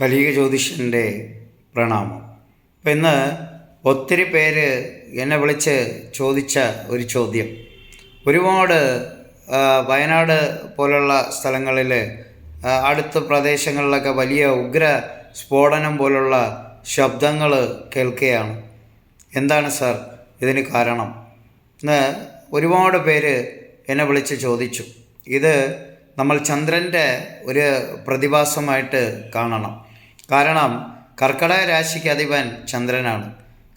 കലിക ജ്യോതിഷന്റെ പ്രണാമം. അപ്പം ഇന്ന് ഒത്തിരി പേര് എന്നെ വിളിച്ച് ചോദിച്ച ഒരു ചോദ്യം. ഒരുപാട് വയനാട് പോലുള്ള സ്ഥലങ്ങളിൽ അടുത്ത പ്രദേശങ്ങളിലൊക്കെ വലിയ ഉഗ്ര സ്ഫോടനം പോലുള്ള ശബ്ദങ്ങൾ കേൾക്കുകയാണ്. എന്താണ് സാർ ഇതിന് കാരണം? ഇന്ന് ഒരുപാട് പേര് എന്നെ വിളിച്ച് ചോദിച്ചു. ഇത് നമ്മൾ ചന്ദ്രന്റെ ഒരു പ്രതിഭാസമായിട്ട് കാണണം. കാരണം കർക്കടക രാശിക്ക് അധിപൻ ചന്ദ്രനാണ്.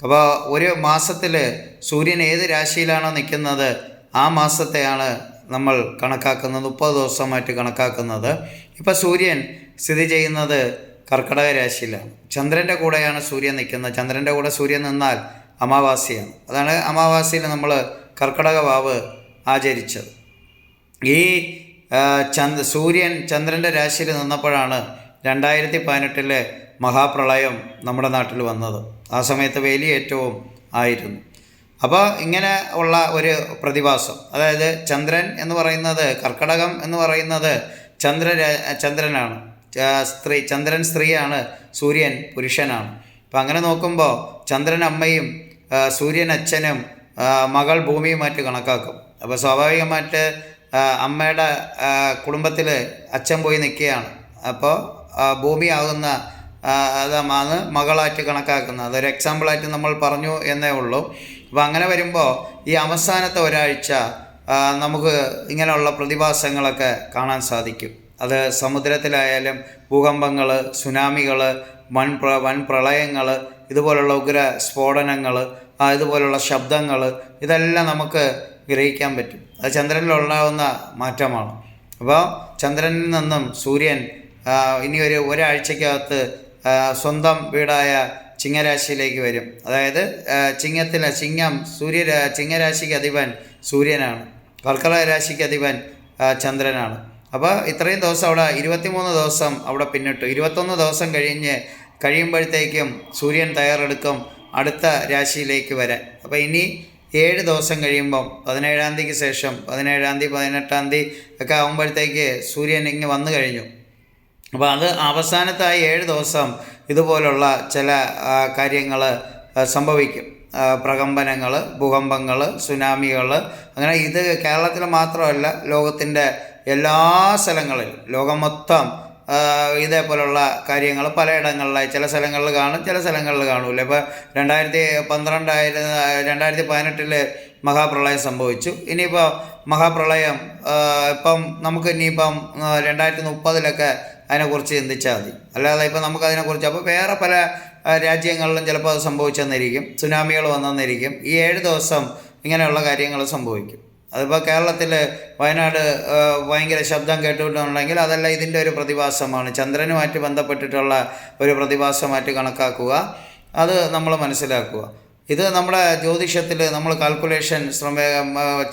അപ്പോൾ ഒരു മാസത്തിൽ സൂര്യൻ ഏത് രാശിയിലാണോ നിൽക്കുന്നത് ആ മാസത്തെയാണ് നമ്മൾ കണക്കാക്കുന്നത് മുപ്പത് ദിവസമായിട്ട് കണക്കാക്കുന്നത്. ഇപ്പോൾ സൂര്യൻ സ്ഥിതി ചെയ്യുന്നത് കർക്കടക രാശിയിലാണ്. ചന്ദ്രന്റെ കൂടെയാണ് സൂര്യൻ നിൽക്കുന്നത്. ചന്ദ്രന്റെ കൂടെ സൂര്യൻ നിന്നാൽ അമാവാസിയാണ് അതാണ് അമാവാസിയിൽ നമ്മൾ കർക്കടക വാവ് ആചരിച്ചത്. ഈ ചന്ദ് സൂര്യൻ ചന്ദ്രന്റെ രാശിയിൽ നിന്നപ്പോഴാണ് രണ്ടായിരത്തി പതിനെട്ടിലെ മഹാപ്രളയം നമ്മുടെ നാട്ടിൽ വന്നത്. ആ സമയത്ത് വേലിയേറ്റവും ആയിരുന്നു. അപ്പോൾ ഇങ്ങനെ ഉള്ള ഒരു പ്രതിഭാസം അതായത് ചന്ദ്രൻ എന്ന് പറയുന്നത് കർക്കടകം എന്ന് പറയുന്നത് ചന്ദ്ര ചന്ദ്രനാണ്. സ്ത്രീ ചന്ദ്രൻ സ്ത്രീയാണ് സൂര്യൻ പുരുഷനാണ്. അപ്പം അങ്ങനെ നോക്കുമ്പോൾ ചന്ദ്രൻ അമ്മയും സൂര്യൻ അച്ഛനും മകൾ ഭൂമിയുമായിട്ട് കണക്കാക്കും. അപ്പോൾ സ്വാഭാവികമായിട്ട് അമ്മയുടെ കുടുംബത്തിൽ അച്ഛൻ പോയി നിൽക്കുകയാണ്. അപ്പോൾ ഭൂമിയാകുന്ന അതാണ് മകളായിട്ട് കണക്കാക്കുന്നത്. അതൊരു എക്സാമ്പിളായിട്ട് നമ്മൾ പറഞ്ഞു എന്നേ ഉള്ളൂ. അപ്പോൾ അങ്ങനെ വരുമ്പോൾ ഈ അവസാനത്തെ ഒരാഴ്ച നമുക്ക് ഇങ്ങനെയുള്ള പ്രതിഭാസങ്ങളൊക്കെ കാണാൻ സാധിക്കും. അത് സമുദ്രത്തിലായാലും ഭൂകമ്പങ്ങൾ സുനാമികൾ വൻ പ്ര വൻ പ്രളയങ്ങൾ ഇതുപോലുള്ള ഉഗ്ര സ്ഫോടനങ്ങൾ ഇതുപോലുള്ള ശബ്ദങ്ങൾ ഇതെല്ലാം നമുക്ക് ഗ്രഹിക്കാൻ പറ്റും. അത് ചന്ദ്രനിലുണ്ടാകുന്ന മാറ്റമാണ്. അപ്പോൾ ചന്ദ്രനിൽ നിന്നും സൂര്യൻ ഇനി ഒരു ഒരാഴ്ചക്കകത്ത് സ്വന്തം വീടായ ചിങ്ങരാശിയിലേക്ക് വരും. അതായത് ചിങ്ങത്തിലെ ചിങ്ങം സൂര്യ ചിങ്ങരാശിക്ക് അധിപൻ സൂര്യനാണ്. കർക്കടക രാശിക്ക് അധിപൻ ചന്ദ്രനാണ്. അപ്പോൾ ഇത്രയും ദിവസം അവിടെ ഇരുപത്തിമൂന്ന് ദിവസം അവിടെ പിന്നിട്ടു. ഇരുപത്തൊന്ന് ദിവസം കഴിഞ്ഞ് കഴിയുമ്പോഴത്തേക്കും സൂര്യൻ തയ്യാറെടുക്കും അടുത്ത രാശിയിലേക്ക് വരാൻ. അപ്പോൾ ഇനി ഏഴ് ദിവസം കഴിയുമ്പം പതിനേഴാം തീയതിക്ക് ശേഷം പതിനേഴാം തീയതി പതിനെട്ടാം തീയതി ഒക്കെ ആകുമ്പോഴത്തേക്ക് സൂര്യൻ ഇങ്ങ് വന്നു കഴിഞ്ഞു. അപ്പോൾ അത് അവസാനത്തെ ആ ഏഴ് ദിവസം ഇതുപോലുള്ള ചില കാര്യങ്ങൾ സംഭവിക്കും. പ്രകമ്പനങ്ങൾ ഭൂകമ്പങ്ങൾ സുനാമികൾ അങ്ങനെ ഇത് കേരളത്തിൽ മാത്രമല്ല ലോകത്തിന്റെ എല്ലാ സ്ഥലങ്ങളിലും ലോകം മൊത്തം ഇതേപോലുള്ള കാര്യങ്ങൾ പലയിടങ്ങളിലായി ചില സ്ഥലങ്ങളിൽ കാണും ചില സ്ഥലങ്ങളിൽ കാണൂല ഇപ്പോൾ രണ്ടായിരത്തി പന്ത്രണ്ടായിരുന്ന രണ്ടായിരത്തി പതിനെട്ടിൽ മഹാപ്രളയം സംഭവിച്ചു. ഇനിയിപ്പോൾ മഹാപ്രളയം ഇപ്പം നമുക്ക് ഇനിയിപ്പം രണ്ടായിരത്തി മുപ്പതിലൊക്കെ അതിനെക്കുറിച്ച് ചിന്തിച്ചാൽ മതി. അല്ലാതെ ഇപ്പോൾ നമുക്ക് അതിനെക്കുറിച്ച് അപ്പോൾ വേറെ പല രാജ്യങ്ങളിലും ചിലപ്പോൾ അത് സംഭവിച്ചെന്നിരിക്കും. സുനാമികൾ വന്നെന്നിരിക്കും. ഈ ഏഴ് ദിവസം ഇങ്ങനെയുള്ള കാര്യങ്ങൾ സംഭവിക്കും. അതിപ്പോൾ കേരളത്തിൽ വയനാട് ഭയങ്കര ശബ്ദം കേട്ടുകൊണ്ടുണ്ടെങ്കിൽ അതല്ല ഇതിന്റെ ഒരു പ്രതിഭാസമാണ്. ചന്ദ്രനുമായിട്ട് ബന്ധപ്പെട്ടിട്ടുള്ള ഒരു പ്രതിഭാസമായിട്ട് കണക്കാക്കുക. അത് നമ്മൾ മനസ്സിലാക്കുക. ഇത് നമ്മുടെ ജ്യോതിഷത്തിൽ നമ്മൾ കാൽക്കുലേഷൻ ശ്രമ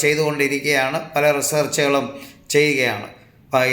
ചെയ്തുകൊണ്ടിരിക്കുകയാണ്. പല റിസർച്ചുകളും ചെയ്യുകയാണ്.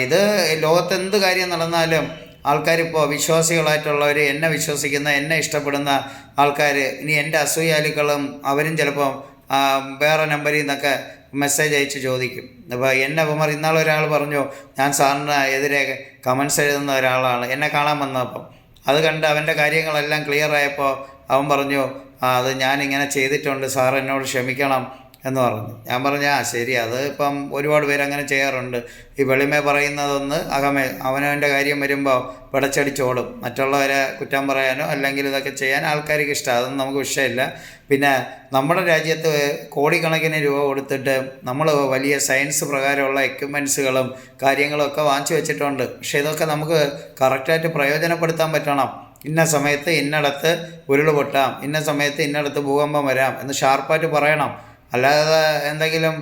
ഇത് ലോകത്ത് എന്ത് കാര്യം നടന്നാലും ആൾക്കാരിപ്പോൾ വിശ്വാസികളായിട്ടുള്ളവർ എന്നെ വിശ്വസിക്കുന്ന എന്നെ ഇഷ്ടപ്പെടുന്ന ആൾക്കാർ ഇനി എന്റെ അസൂയാലുക്കളും അവരും ചിലപ്പോൾ ആ, വേറെ നമ്പറിൽ നിന്നൊക്കെ മെസ്സേജ് അയച്ച് ചോദിക്കും. അപ്പോൾ എന്നെ കുമാർ ഇന്നാൾ ഒരാൾ പറഞ്ഞു ഞാൻ സാറിന് എതിരെ കമൻസ് എഴുതുന്ന ഒരാളാണ്. എന്നെ കാണാൻ വന്നപ്പം. അത് കണ്ട് അവന്റെ കാര്യങ്ങളെല്ലാം ക്ലിയർ ആയപ്പോൾ അവൻ പറഞ്ഞു അത് ഞാനിങ്ങനെ ചെയ്തിട്ടുണ്ട്. സാർ എന്നോട് ക്ഷമിക്കണം. എന്ന് പറഞ്ഞു. ഞാൻ പറഞ്ഞു ആ ശരി. അത് ഇപ്പം ഒരുപാട് പേര് അങ്ങനെ ചെയ്യാറുണ്ട്. ഈ വെളിമേ പറയുന്നതൊന്ന് അകമേ അവനവന്റെ കാര്യം വരുമ്പോൾ പിടച്ചടിച്ചോടും മറ്റുള്ളവരെ കുറ്റം പറയാനോ അല്ലെങ്കിൽ ഇതൊക്കെ ചെയ്യാൻ ആൾക്കാർക്ക് ഇഷ്ടമാണ് അതൊന്നും നമുക്ക് വിഷയമില്ല. പിന്നെ നമ്മുടെ രാജ്യത്ത് കോടിക്കണക്കിന് രൂപ കൊടുത്തിട്ട് നമ്മൾ വലിയ സയൻസ് പ്രകാരമുള്ള എക്യുപ്മെൻസുകളും കാര്യങ്ങളും ഒക്കെ വാങ്ങിച്ചു വെച്ചിട്ടുണ്ട്. പക്ഷേ ഇതൊക്കെ നമുക്ക് കറക്റ്റായിട്ട് പ്രയോജനപ്പെടുത്താൻ പറ്റണം. ഇന്ന സമയത്ത് ഇന്നടത്ത് ഉരുൾ പൊട്ടാം. ഇന്ന സമയത്ത് ഇന്നടത്ത് ഭൂകമ്പം വരാം എന്ന് ഷാർപ്പായിട്ട് പറയണം. അല്ലാതെ എന്തെങ്കിലും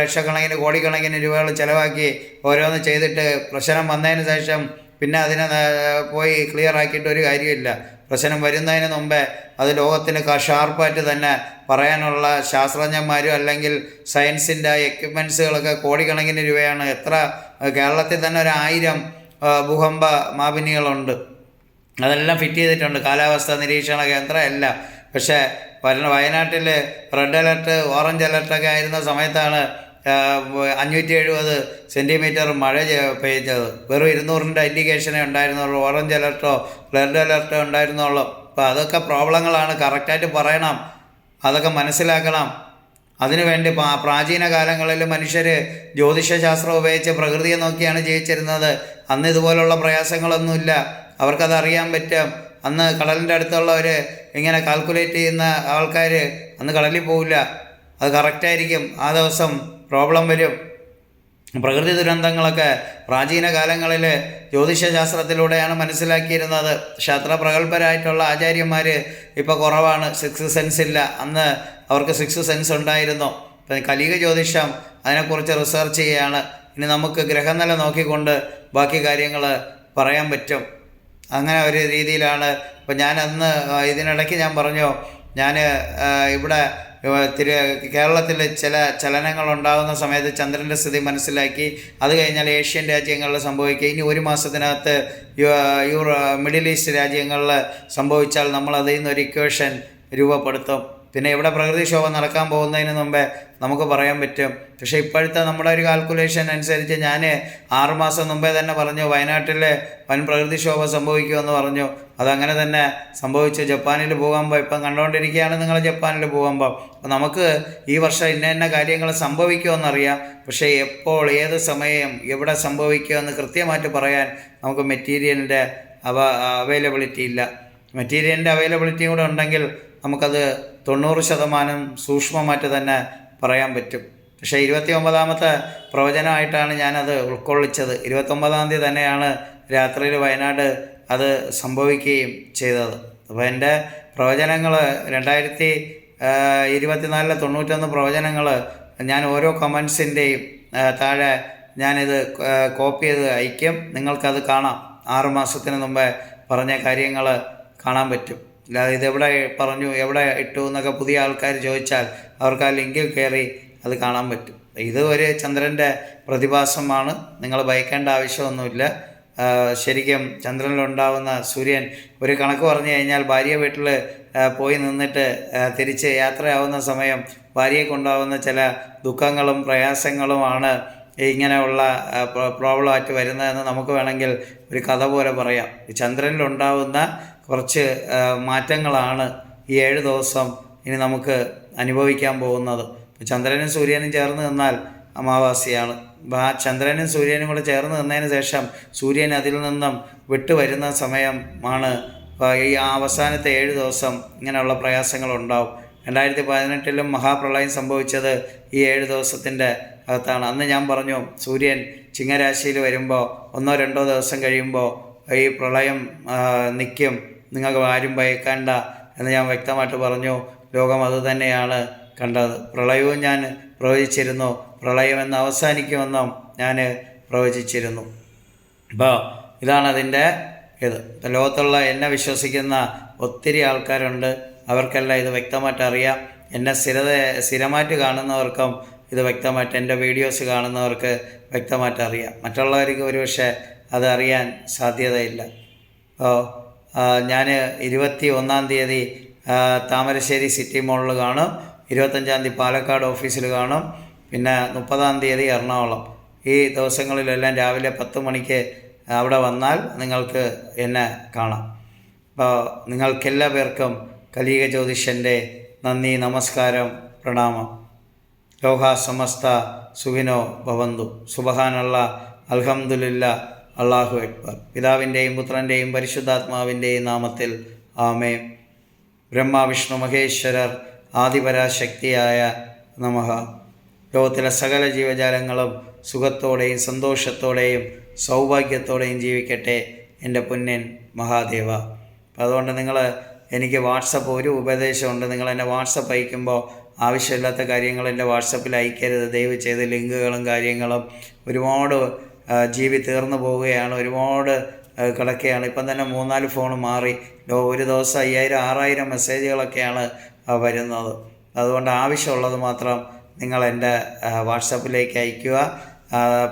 ലക്ഷക്കണക്കിന് കോടിക്കണക്കിന് രൂപകൾ ചിലവാക്കി ഓരോന്ന് ചെയ്തിട്ട് പ്രശ്നം വന്നതിന് ശേഷം പിന്നെ അതിനെ പോയി ക്ലിയർ ആക്കിയിട്ട് ഒരു കാര്യമില്ല. പ്രശ്നം വരുന്നതിന് മുമ്പേ അത് ലോകത്തിന് ഷാർപ്പായിട്ട് തന്നെ പറയാനുള്ള ശാസ്ത്രജ്ഞന്മാരും അല്ലെങ്കിൽ സയൻസിന്റെ എക്യുപ്മെൻസുകളൊക്കെ കോടിക്കണക്കിന് രൂപയാണ്. എത്ര കേരളത്തിൽ തന്നെ ഒരു ആയിരം ഭൂകമ്പ മാപിനികളുണ്ട് അതെല്ലാം ഫിറ്റ് ചെയ്തിട്ടുണ്ട്. കാലാവസ്ഥ നിരീക്ഷണ കേന്ദ്രം എല്ലാം പക്ഷേ വരണ വയനാട്ടിൽ റെഡ് അലർട്ട് ഓറഞ്ച് അലർട്ടൊക്കെ ആയിരുന്ന സമയത്താണ് അഞ്ഞൂറ്റി എഴുപത് സെന്റിമീറ്റർ മഴ പെയ്തത്. വെറും ഇരുന്നൂറിന്റെ ഇൻഡിക്കേഷനേ ഉണ്ടായിരുന്നുള്ളൂ. ഓറഞ്ച് അലർട്ടോ റെഡ് അലർട്ടോ ഉണ്ടായിരുന്നുള്ളൂ. അപ്പോൾ അതൊക്കെ പ്രോബ്ലങ്ങളാണ്. കറക്റ്റായിട്ട് പറയണം. അതൊക്കെ മനസ്സിലാക്കണം. അതിനുവേണ്ടി പ്രാചീന കാലങ്ങളിൽ മനുഷ്യർ ജ്യോതിഷശാസ്ത്രം ഉപയോഗിച്ച് പ്രകൃതിയെ നോക്കിയാണ് ജീവിച്ചിരുന്നത്. അന്ന് ഇതുപോലുള്ള പ്രയാസങ്ങളൊന്നുമില്ല. അവർക്കത് അറിയാൻ പറ്റും. അന്ന് കടലിന്റെ അടുത്തുള്ളവർ ഇങ്ങനെ കാൽക്കുലേറ്റ് ചെയ്യുന്ന ആൾക്കാർ അന്ന് കടലിൽ പോവില്ല. അത് കറക്റ്റായിരിക്കും ആ ദിവസം പ്രോബ്ലം വരും. പ്രകൃതി ദുരന്തങ്ങളൊക്കെ പ്രാചീന കാലങ്ങളിൽ ജ്യോതിഷശാസ്ത്രത്തിലൂടെയാണ് മനസ്സിലാക്കിയിരുന്നത്. ക്ഷേത്ര പ്രഗത്ഭരായിട്ടുള്ള ആചാര്യന്മാർ ഇപ്പോൾ കുറവാണ്. സിക്സ് സെൻസ് ഇല്ല. അന്ന് അവർക്ക് സിക്സ് സെൻസ് ഉണ്ടായിരുന്നു. ഇപ്പം കലിക ജ്യോതിഷം അതിനെക്കുറിച്ച് റിസർച്ച് ചെയ്യുകയാണ് ഇനി നമുക്ക് ഗ്രഹനില നോക്കിക്കൊണ്ട് ബാക്കി കാര്യങ്ങൾ പറയാൻ പറ്റും. അങ്ങനെ ഒരു രീതിയിലാണ്. ഇപ്പം ഞാൻ അന്ന് ഇതിനിടയ്ക്ക് ഞാൻ പറഞ്ഞു ഞാൻ ഇവിടെ തിരു കേരളത്തിൽ ചില ചലനങ്ങൾ ഉണ്ടാകുന്ന സമയത്ത് ചന്ദ്രന്റെ സ്ഥിതി മനസ്സിലാക്കി അത് കഴിഞ്ഞാൽ ഏഷ്യൻ രാജ്യങ്ങളിൽ സംഭവിക്കുക. ഇനി ഒരു മാസത്തിനകത്ത് യൂറോ മിഡിൽ ഈസ്റ്റ് രാജ്യങ്ങളിൽ സംഭവിച്ചാൽ നമ്മൾ അതിൽ നിന്ന് ഒരു ഇക്വേഷൻ രൂപപ്പെടുത്തും. പിന്നെ ഇവിടെ പ്രകൃതിക്ഷോഭം നടക്കാൻ പോകുന്നതിന് മുമ്പേ നമുക്ക് പറയാൻ പറ്റും. പക്ഷേ ഇപ്പോഴത്തെ നമ്മുടെ ഒരു കാൽക്കുലേഷൻ അനുസരിച്ച് ഞാൻ ആറുമാസം മുമ്പേ തന്നെ പറഞ്ഞു വയനാട്ടിൽ വൻ പ്രകൃതിക്ഷോഭം സംഭവിക്കുമെന്ന് പറഞ്ഞു. അതങ്ങനെ തന്നെ സംഭവിച്ചു. ജപ്പാനിൽ ഭൂകമ്പം ഇപ്പം കണ്ടുകൊണ്ടിരിക്കുകയാണ് നിങ്ങൾ ജപ്പാനിൽ ഭൂകമ്പം. അപ്പം നമുക്ക് ഈ വർഷം ഇന്ന ഇന്ന കാര്യങ്ങൾ സംഭവിക്കുമെന്നറിയാം. പക്ഷേ എപ്പോൾ ഏത് സമയം എവിടെ സംഭവിക്കുമെന്ന് കൃത്യമായിട്ട് പറയാൻ നമുക്ക് മെറ്റീരിയലിന്റെ അവ അവൈലബിലിറ്റി ഇല്ല. മെറ്റീരിയലിന്റെ അവൈലബിലിറ്റിയും കൂടെ ഉണ്ടെങ്കിൽ നമുക്കത് തൊണ്ണൂറ് ശതമാനം സൂക്ഷ്മമായിട്ട് തന്നെ പറയാൻ പറ്റും. പക്ഷേ ഇരുപത്തി ഒമ്പതാമത്തെ പ്രവചനമായിട്ടാണ് ഞാനത് ഉൾക്കൊള്ളിച്ചത്. ഇരുപത്തൊമ്പതാം തീയതി തന്നെയാണ് രാത്രിയിൽ വയനാട് അത് സംഭവിക്കുകയും ചെയ്തത്. അപ്പോൾ എന്റെ പ്രവചനങ്ങൾ രണ്ടായിരത്തി ഇരുപത്തിനാലിലെ തൊണ്ണൂറ്റൊന്ന് പ്രവചനങ്ങൾ ഞാൻ ഓരോ കമൻസിന്റെയും താഴെ ഞാനിത് കോപ്പി ചെയ്ത് അയക്കും നിങ്ങൾക്കത് കാണാം. ആറ് മാസത്തിന് മുമ്പേ പറഞ്ഞ കാര്യങ്ങൾ കാണാൻ പറ്റും. അല്ലാതെ ഇതെവിടെ പറഞ്ഞു എവിടെ ഇട്ടു എന്നൊക്കെ പുതിയ ആൾക്കാർ ചോദിച്ചാൽ അവർക്ക് ആ ലിങ്കിൽ കയറി അത് കാണാൻ പറ്റും. ഇത് ഒരു ചന്ദ്രന്റെ പ്രതിഭാസമാണ്. നിങ്ങൾ ഭയക്കേണ്ട ആവശ്യമൊന്നുമില്ല. ശരിക്കും ചന്ദ്രനിലുണ്ടാവുന്ന സൂര്യൻ ഒരു കണക്ക് പറഞ്ഞു കഴിഞ്ഞാൽ ഭാര്യ വീട്ടിൽ പോയി നിന്നിട്ട് തിരിച്ച് യാത്രയാവുന്ന സമയം ഭാര്യയെ കൊണ്ടാവുന്ന ചില ദുഃഖങ്ങളും പ്രയാസങ്ങളുമാണ് ഇങ്ങനെയുള്ള പ്രോബ്ലമായിട്ട് വരുന്നതെന്ന് നമുക്ക് വേണമെങ്കിൽ ഒരു കഥ പോലെ പറയാം. ചന്ദ്രനിലുണ്ടാവുന്ന കുറച്ച് മാറ്റങ്ങളാണ് ഈ ഏഴ് ദിവസം ഇനി നമുക്ക് അനുഭവിക്കാൻ പോകുന്നത്. ചന്ദ്രനും സൂര്യനും ചേർന്ന് നിന്നാൽ അമാവാസിയാണ്. ആ ചന്ദ്രനും സൂര്യനും കൂടെ ചേർന്ന് നിന്നതിന് ശേഷം സൂര്യൻ അതിൽ നിന്നും വിട്ടു വരുന്ന സമയമാണ് ഈ അവസാനത്തെ ഏഴ് ദിവസം ഇങ്ങനെയുള്ള പ്രയാസങ്ങളുണ്ടാവും രണ്ടായിരത്തി പതിനെട്ടിലും മഹാപ്രളയം സംഭവിച്ചത് ഈ ഏഴ് ദിവസത്തിന്റെ അകത്താണ്. അന്ന് ഞാൻ പറഞ്ഞു സൂര്യൻ ചിങ്ങരാശിയിൽ വരുമ്പോൾ ഒന്നോ രണ്ടോ ദിവസം കഴിയുമ്പോൾ ഈ പ്രളയം നിൽക്കും. നിങ്ങൾക്ക് ആരും ഭയക്കണ്ട എന്ന് ഞാൻ വ്യക്തമായിട്ട് പറഞ്ഞു. ലോകം അതുതന്നെയാണ് കണ്ടത്. പ്രളയവും ഞാൻ പ്രവചിച്ചിരുന്നു. പ്രളയം എന്ന് അവസാനിക്കുമെന്നും ഞാൻ പ്രവചിച്ചിരുന്നു. അപ്പോൾ ഇതാണ് അതിന്റെ ഇത്. ലോകത്തുള്ള എന്നെ വിശ്വസിക്കുന്ന ഒത്തിരി ആൾക്കാരുണ്ട്. അവർക്കെല്ലാം ഇത് വ്യക്തമായിട്ട് അറിയാം. എന്നെ സ്ഥിരത സ്ഥിരമായിട്ട് കാണുന്നവർക്കും ഇത് വ്യക്തമായിട്ട് എന്റെ വീഡിയോസ് കാണുന്നവർക്ക് വ്യക്തമായിട്ട് അറിയാം. മറ്റുള്ളവർക്ക് ഒരുപക്ഷെ അത് അറിയാൻ സാധ്യതയില്ല. അപ്പോൾ ഞാൻ ഇരുപത്തി ഒന്നാം തീയതി താമരശ്ശേരി സിറ്റി മോളിൽ കാണും. ഇരുപത്തഞ്ചാം തീയതി പാലക്കാട് ഓഫീസിൽ കാണും. പിന്നെ മുപ്പതാം തീയതി എറണാകുളം. ഈ ദിവസങ്ങളിലെല്ലാം രാവിലെ പത്ത് മണിക്ക് അവിടെ വന്നാൽ നിങ്ങൾക്ക് എന്നെ കാണാം. അപ്പോൾ നിങ്ങൾക്കെല്ലാ പേർക്കും കലിക ജ്യോതിഷന്റെ നന്ദി നമസ്കാരം പ്രണാമം. ലോക സമസ്ത സുഖിനോ ഭവന്തു. സുബഹാനുള്ള അൽഹംദുലില്ല അള്ളാഹു അക്ബർ. പിതാവിന്റെയും പുത്രന്റെയും പരിശുദ്ധാത്മാവിന്റെയും നാമത്തിൽ ആമേ ബ്രഹ്മ വിഷ്ണു മഹേശ്വരർ ആദിപരാശക്തിയായ നമഹ. ലോകത്തിലെ സകല ജീവജാലങ്ങളും സുഖത്തോടെയും സന്തോഷത്തോടെയും സൗഭാഗ്യത്തോടെയും ജീവിക്കട്ടെ എന്റെ പുന്നൻ മഹാദേവ. അപ്പം അതുകൊണ്ട് നിങ്ങൾ എനിക്ക് വാട്സപ്പ് ഒരു ഉപദേശമുണ്ട്. നിങ്ങൾ എന്നെ വാട്സപ്പ് അയക്കുമ്പോൾ ആവശ്യമില്ലാത്ത കാര്യങ്ങൾ എന്റെ വാട്സപ്പിൽ അയക്കരുത്. ദയവ് ചെയ്ത് ലിങ്കുകളും കാര്യങ്ങളും ഒരുപാട് ജീവി തീർന്നു പോവുകയാണ്. ഒരുപാട് കിടക്കുകയാണ്. ഇപ്പം തന്നെ മൂന്നാൽ ഫോൺ മാറി. ഒരു ദിവസം അയ്യായിരം ആറായിരം മെസ്സേജുകളൊക്കെയാണ് വരുന്നത്. അതുകൊണ്ട് ആവശ്യമുള്ളത് മാത്രം നിങ്ങൾ എന്റെ വാട്സപ്പിലേക്ക് അയയ്ക്കുക.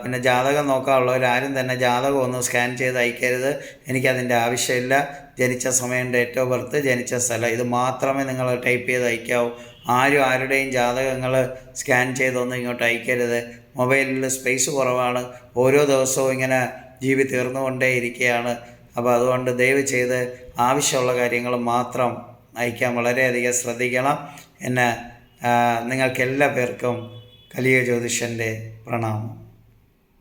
പിന്നെ ജാതകം നോക്കാനുള്ളവരാരും തന്നെ ജാതകം ഒന്ന് സ്കാൻ ചെയ്ത് അയക്കരുത്. എനിക്കതിന്റെ ആവശ്യമില്ല. ജനിച്ച സമയം ഡേറ്റ് ഓഫ് ബർത്ത് ജനിച്ച സ്ഥലം. ഇത് മാത്രമേ നിങ്ങൾ ടൈപ്പ് ചെയ്ത് അയക്കാവൂ. ആരും ആരുടെയും ജാതകങ്ങൾ സ്കാൻ ചെയ്തൊന്നും ഇങ്ങോട്ട് അയക്കരുത്. മൊബൈലിൽ സ്പേസ് കുറവാണ്. ഓരോ ദിവസവും ഇങ്ങനെ ജീവി തീർന്നുകൊണ്ടേ ഇരിക്കുകയാണ് അപ്പോൾ അതുകൊണ്ട് ദയവ് ചെയ്ത് ആവശ്യമുള്ള കാര്യങ്ങൾ മാത്രം അയക്കാൻ വളരെയധികം ശ്രദ്ധിക്കണം. എന്നെ നിങ്ങൾക്ക് എല്ലാ പേർക്കും കലിയ ജ്യോതിഷന്റെ പ്രണാമം.